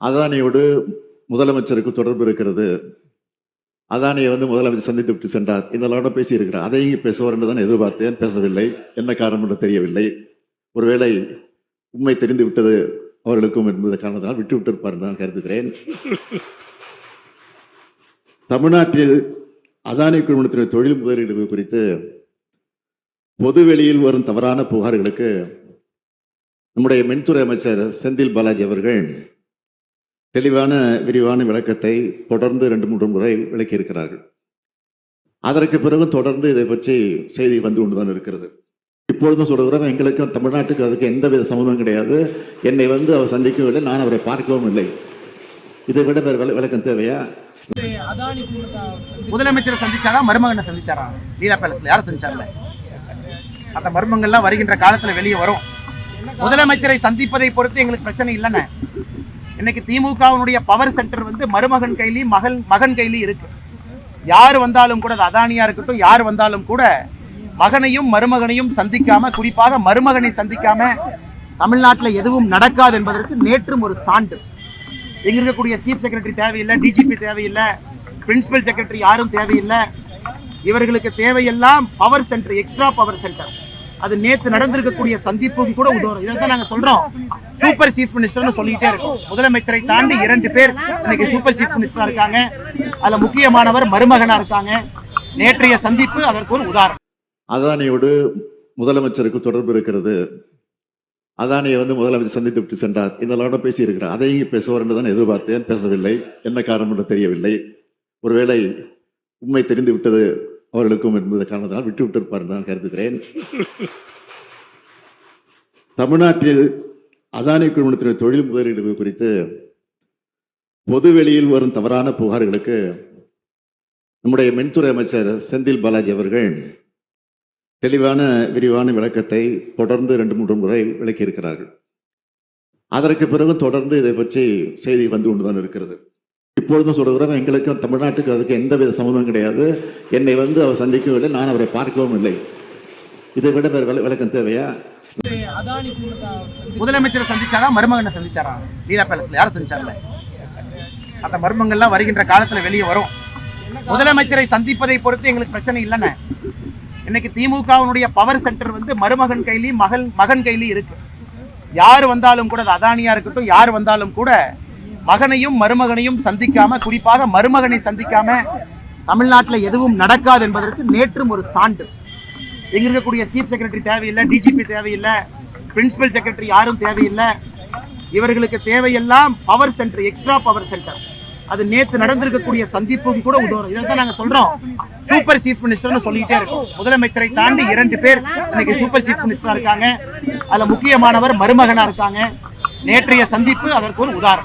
அதானியோடு முதலமைச்சருக்கு தொடர்பு இருக்கிறது. அதானியை வந்து முதலமைச்சர் சந்தித்து விட்டு சென்றார். என்னெல்லாம் பேசியிருக்கிறார். அதையும் பேசுவார் என்று தான் எதிர்பார்த்தேன். பேசவில்லை. என்ன காரணம் என்று தெரியவில்லை. ஒருவேளை உண்மை தெரிந்து விட்டது அவர்களுக்கும் என்பது காரணத்தினால் விட்டு விட்டிருப்பார் என்று நான் கருதுகிறேன். தமிழ்நாட்டில் அதானி குழுமத்தினுடைய தொழில் முதலீடு குறித்து பொது வெளியில் வரும் தவறான புகார்களுக்கு நம்முடைய மின்துறை அமைச்சர் செந்தில் பாலாஜி அவர்கள் தெளிவான விரிவான விளக்கத்தை தொடர்ந்து ரெண்டு மூன்று முறை விளக்கியிருக்கிறார்கள். அதற்கு பிறகு தொடர்ந்து இதை பற்றி செய்தி வந்து கொண்டுதான் இருக்கிறது. இப்பொழுதும் சொல்கிறோம் எங்களுக்கும் தமிழ்நாட்டுக்கு அதுக்கு எந்தவித சம்மந்தம் கிடையாது. என்னை வந்து அவர் சந்திக்கவில்லை நான் அவரை பார்க்கவும் இல்லை. இதை விட வேறு விளக்கம் தேவையா? அதானி முதலமைச்சரை சந்திச்சாரா மருமகனை சந்திச்சாரா? லீலா பேலஸ்ல யாரும் சந்திச்சாரல? அந்த மர்மங்கள்லாம் வருகின்ற காலத்துல வெளியே வரும். முதலமைச்சரை சந்திப்பதை பொறுத்து எங்களுக்கு பிரச்சனை இல்லைன்னு இன்னைக்கு திமுகவினுடைய பவர் சென்டர் வந்து மருமகன் கையிலையும் மகன் மகன் கையிலையும் இருக்கு. யார் வந்தாலும் கூட அது அதானியா இருக்கட்டும் யார் வந்தாலும் கூட மகனையும் மருமகனையும் சந்திக்காம குறிப்பாக மருமகனை சந்திக்காம தமிழ்நாட்டில் எதுவும் நடக்காது என்பதற்கு நேற்றும் ஒரு சான்று. எங்க இருக்கக்கூடிய சீஃப் செக்ரட்டரி தேவையில்லை டிஜிபி தேவையில்லை பிரின்சிபல் செக்ரட்டரி யாரும் தேவையில்லை. இவர்களுக்கு தேவையெல்லாம் power centre extra power centre அது நேத்து நடந்திருக்கக்கூடிய சந்திப்பும் கூட உதவும் இதை தான் நாங்க சொல்றோம். சூப்பர் சீஃப் மினிஸ்டர்னு சொல்லிட்டே இருக்கோம். முதலமைச்சரை தாண்டி இரண்டு பேர் இன்னைக்கு சூப்பர் சீஃப் மினிஸ்டரா இருக்காங்க. அதுல முக்கியமானவர் மருமகனா இருக்காங்க. நேற்றைய சந்திப்பு அதற்கு ஒரு உதாரணம். அதானியோடு முதலமைச்சருக்கு தொடர்பு இருக்கிறது. அதானியை வந்து முதலமைச்சர் சந்தித்து விட்டு சென்றார். என்னெல்லாம் பேசியிருக்கிறார். அதையும் இங்கே பேசுவார் என்று தான் எதிர்பார்த்தேன். பேசவில்லை. என்ன காரணம் என்று தெரியவில்லை. ஒருவேளை உண்மை தெரிந்து விட்டது. அவர்களுக்கும் என்பது காரணத்தினால் விட்டு விட்டிருப்பார் என்று நான் கருதுகிறேன். தமிழ்நாட்டில் அதானி குழுமத்தினுடைய தொழில் முதலீடு குறித்து பொது வெளியில் வரும் தவறான புகார்களுக்கு நம்முடைய மின்துறை அமைச்சர் செந்தில் பாலாஜி அவர்கள் தெளிவான விரிவான விளக்கத்தை தொடர்ந்து ரெண்டு மூன்று முறை விளக்கியிருக்கிறார்கள். அதற்கு பிறகு தொடர்ந்து இதை பற்றி செய்தி வந்து கொண்டுதான் இருக்கிறது. இப்பொழுதும் சொல்கிறோம் எங்களுக்கு தமிழ்நாட்டுக்கு அதுக்கு எந்த வித சம்மந்தம் கிடையாது. என்னை வந்து அவர் சந்திக்கவில்லை நான் அவரை பார்க்கவும் இல்லை. இதை விட வேறு விளக்கம் தேவையா? முதலமைச்சரை சந்திச்சாரா மருமகனை சந்திச்சாரா? லீலா பேலஸ்ல யாரும் சந்திச்சாரல? அந்த மர்மங்கள்லாம் வருகின்ற காலத்துல வெளியே வரும். முதலமைச்சரை சந்திப்பதை பொறுத்து எங்களுக்கு பிரச்சனை இல்லைன்னு இன்னைக்கு திமுகவினுடைய பவர் சென்டர் வந்து மருமகன் கையிலையும் மகன் மகன் கையிலையும் இருக்கு. யார் வந்தாலும் கூட அது அதானியா இருக்கட்டும் யார் வந்தாலும் கூட மகனையும் மருமகனையும் சந்திக்காம குறிப்பாக மருமகனை சந்திக்காம தமிழ்நாட்டில் எதுவும் நடக்காது என்பதற்கு நேற்றும் ஒரு சான்று. எங்க இருக்கக்கூடிய சீஃப் செக்ரட்டரி தேவையில்லை டிஜிபி தேவையில்லை பிரின்சிபல் செக்ரட்டரி யாரும் தேவையில்லை. இவர்களுக்கு தேவையெல்லாம் power centre extra power centre அது நேத்து நடந்திருக்கக்கூடிய சந்திப்பும் கூட உதவும். இதை தான் நாங்கள் சொல்றோம் சூப்பர் சீஃப் மினிஸ்டர்னு சொல்லிக்கிட்டே இருக்கோம். முதலமைச்சரை தாண்டி இரண்டு பேர் இன்னைக்கு சூப்பர் சீஃப் மினிஸ்டரா இருக்காங்க. அதில் முக்கியமானவர் மருமகனா இருக்காங்க. நேற்றைய சந்திப்பு அதற்கு ஒரு உதாரணம்.